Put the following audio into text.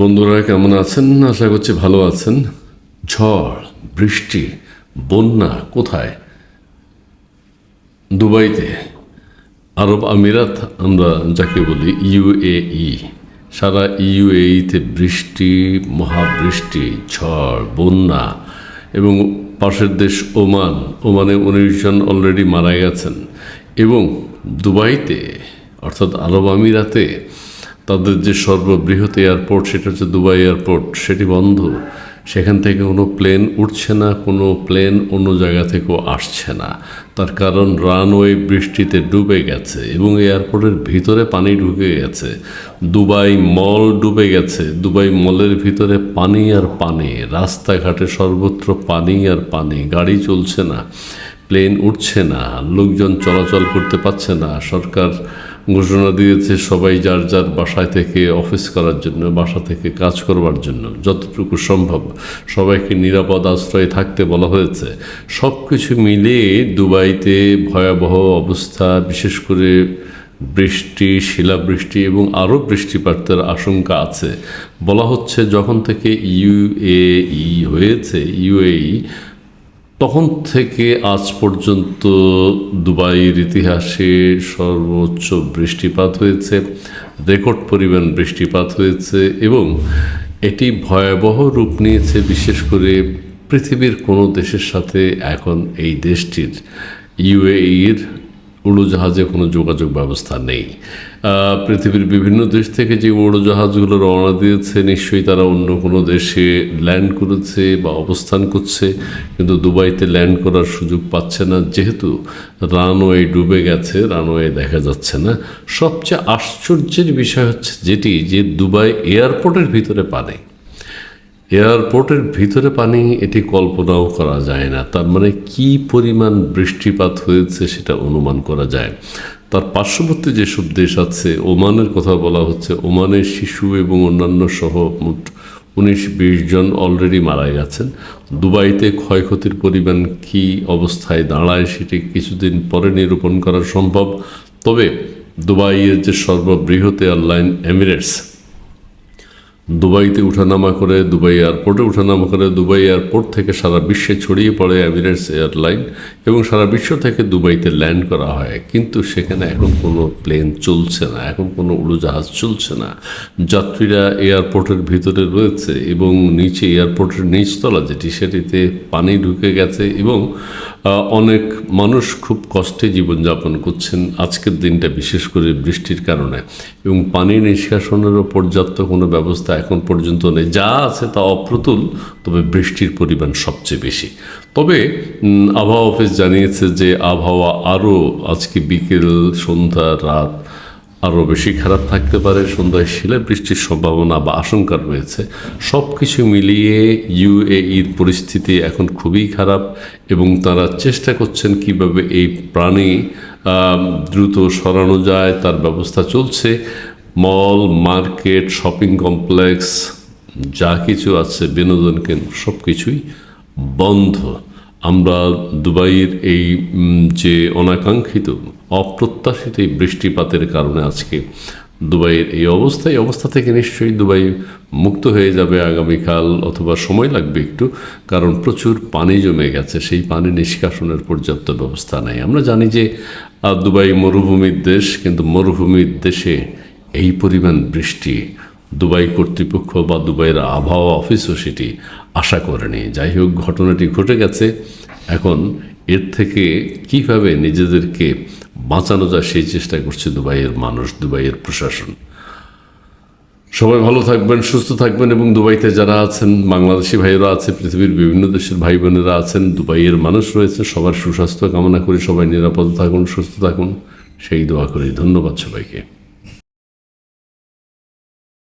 বন্ধুরা, কেমন আছেন? আশা করছি ভালো আছেন। ঝড়, বৃষ্টি, বন্যা কোথায়? দুবাইতে, আরব আমিরাত আমরা যাকে বলি ইউএই সারা ইউএইতে বৃষ্টি, মহাবৃষ্টি, ঝড়, বন্যা এবং পাশের দেশ ওমান। ওমানে উনিশ জন অলরেডি মারা গেছেন এবং দুবাইতে, অর্থাৎ আরব আমিরাতে তাদের যে সর্ববৃহৎ এয়ারপোর্ট, সেটা হচ্ছে দুবাই এয়ারপোর্ট, সেটি বন্ধ। সেখান থেকে কোনো প্লেন উঠছে না, কোনো প্লেন অন্য জায়গা থেকেও আসছে না। তার কারণ রানওয়ে বৃষ্টিতে ডুবে গেছে এবং এয়ারপোর্টের ভিতরে পানি ঢুকে গেছে। দুবাই মল ডুবে গেছে। দুবাই মলের ভিতরে পানি আর পানি, রাস্তাঘাটে সর্বত্র পানি আর পানি, গাড়ি চলছে না, প্লেন উঠছে না, লোকজন চলাচল করতে পারছে না, সরকার ঘোষণা দিয়েছে সবাই যার যার বাসায় থেকে অফিস করার জন্য, বাসা থেকে কাজ করবার জন্য, যতটুকু সম্ভব। সবাইকে নিরাপদ আশ্রয়ে থাকতে বলা হয়েছে। সব কিছু মিলিয়ে দুবাইতে ভয়াবহ অবস্থা, বিশেষ করে বৃষ্টি, শিলাবৃষ্টি এবং আরও বৃষ্টিপাতের আশঙ্কা আছে। বলা হচ্ছে যখন থেকে ইউএই হয়েছে ইউএই তখন থেকে আজ পর্যন্ত দুবাইয়ের ইতিহাসে সর্বোচ্চ বৃষ্টিপাত হয়েছে, রেকর্ড পরিমাণ বৃষ্টিপাত হয়েছে এবং এটি ভয়াবহ রূপ নিয়েছে, বিশেষ করে পৃথিবীর কোনো দেশের সাথে এখন এই দেশটির, ইউএইর উড়োজাহাজে কোনো যোগাযোগ ব্যবস্থা নেই। পৃথিবীর বিভিন্ন দেশ থেকে যে উড়োজাহাজগুলো রওনা দিয়েছে, নিশ্চয়ই তারা অন্য কোনো দেশে ল্যান্ড করেছে বা অবস্থান করছে, কিন্তু দুবাইতে ল্যান্ড করার সুযোগ পাচ্ছে না। যেহেতু রানওয়ে ডুবে গেছে রানওয়ে দেখা যাচ্ছে না। সবচেয়ে আশ্চর্যের বিষয় হচ্ছে যেটি, যে দুবাই এয়ারপোর্টের ভিতরে পানি এয়ারপোর্টের ভিতরে পানি, এটি কল্পনাও করা যায় না। তার মানে কি পরিমাণ বৃষ্টিপাত হয়েছে সেটা অনুমান করা যায়। তার পার্শ্ববর্তী যেসব দেশ আছে, ওমানের কথা বলা হচ্ছে ওমানের শিশু এবং অন্যান্য সহ মোট উনিশ বিশ জন অলরেডি মারা গেছেন। দুবাইতে ক্ষয়ক্ষতির পরিমাণ কি অবস্থায় দাঁড়ায় সেটি কিছুদিন পরে নিরূপণ করা সম্ভব। তবে দুবাইয়ের যে সর্ববৃহৎ এয়ারলাইন এমিরেটস দুবাইতে উঠানামা করে, দুবাই এয়ারপোর্টে উঠানামা করে, দুবাই এয়ারপোর্ট থেকে সারা বিশ্বে ছড়িয়ে পড়ে এমিরেটস এয়ারলাইন এবং সারা বিশ্ব থেকে দুবাইতে ল্যান্ড করা হয়। কিন্তু সেখানে এখন কোনো প্লেন চলছে না, এখন কোনো উড়োজাহাজ চলছে না। যাত্রীরা এয়ারপোর্টের ভিতরে রয়েছে এবং নিচে এয়ারপোর্টের নিচতলা যেটি, সেটিতে পানি ঢুকে গেছে এবং অনেক মানুষ খুব কষ্টে জীবনযাপন করছেন আজকের দিনটা বিশেষ করে বৃষ্টির কারণে। এবং পানি নিষ্কাশনেরও পর্যাপ্ত কোনো ব্যবস্থা এখন পর্যন্ত নেই। যা আছে তা অপ্রতুল, তবে বৃষ্টির পরিমাণ সবচেয়ে বেশি। তবে আবহাওয়া অফিস জানিয়েছে যে আবহাওয়া আরও আজকে বিকেল, সন্ধ্যা, রাত আরও বেশি খারাপ থাকতে পারে, সন্ধ্যায় শিলা বৃষ্টির সম্ভাবনা বা আশঙ্কা রয়েছে। সব কিছু মিলিয়ে ইউএইর পরিস্থিতি এখন খুবই খারাপ এবং তারা চেষ্টা করছেন কীভাবে এই প্রাণী দ্রুত সরানো যায়, তার ব্যবস্থা চলছে। মল, মার্কেট, শপিং কমপ্লেক্স, যা কিছু আছে, বিনোদন কেন্দ্র সব কিছুই বন্ধ। আমরা দুবাইয়ের এই যে অনাকাঙ্ক্ষিত, অপ্রত্যাশিত এই বৃষ্টিপাতের কারণে আজকে দুবাইয়ের এই অবস্থা এই অবস্থা থেকে নিশ্চয়ই দুবাই মুক্ত হয়ে যাবে আগামীকাল অথবা সময় লাগবে একটু, কারণ প্রচুর পানি জমে গেছে, সেই পানি নিষ্কাশনের পর্যাপ্ত ব্যবস্থা নেই। আমরা জানি যে দুবাই মরুভূমির দেশ, কিন্তু মরুভূমির দেশে এই পরিমাণ বৃষ্টি দুবাই কর্তৃপক্ষ বা দুবাইয়ের আবহাওয়া অফিসও সেটি আশা করেনি। যাই হোক, ঘটনাটি ঘটে গেছে। এখন এর থেকে কীভাবে নিজেদেরকে বাঁচানো যায় সেই চেষ্টা করছে দুবাইয়ের মানুষ, দুবাইয়ের প্রশাসন। সবাই ভালো থাকবেন, সুস্থ থাকবেন এবং দুবাইতে যারা আছেন, বাংলাদেশি ভাইয়েরা আছে, পৃথিবীর বিভিন্ন দেশের ভাই বোনেরা আছেন, দুবাইয়ের মানুষ রয়েছে, সবার সুস্বাস্থ্য কামনা করি সবাই নিরাপদ থাকুন, সুস্থ থাকুন। সেই দোয়া করি। ধন্যবাদ সবাইকে।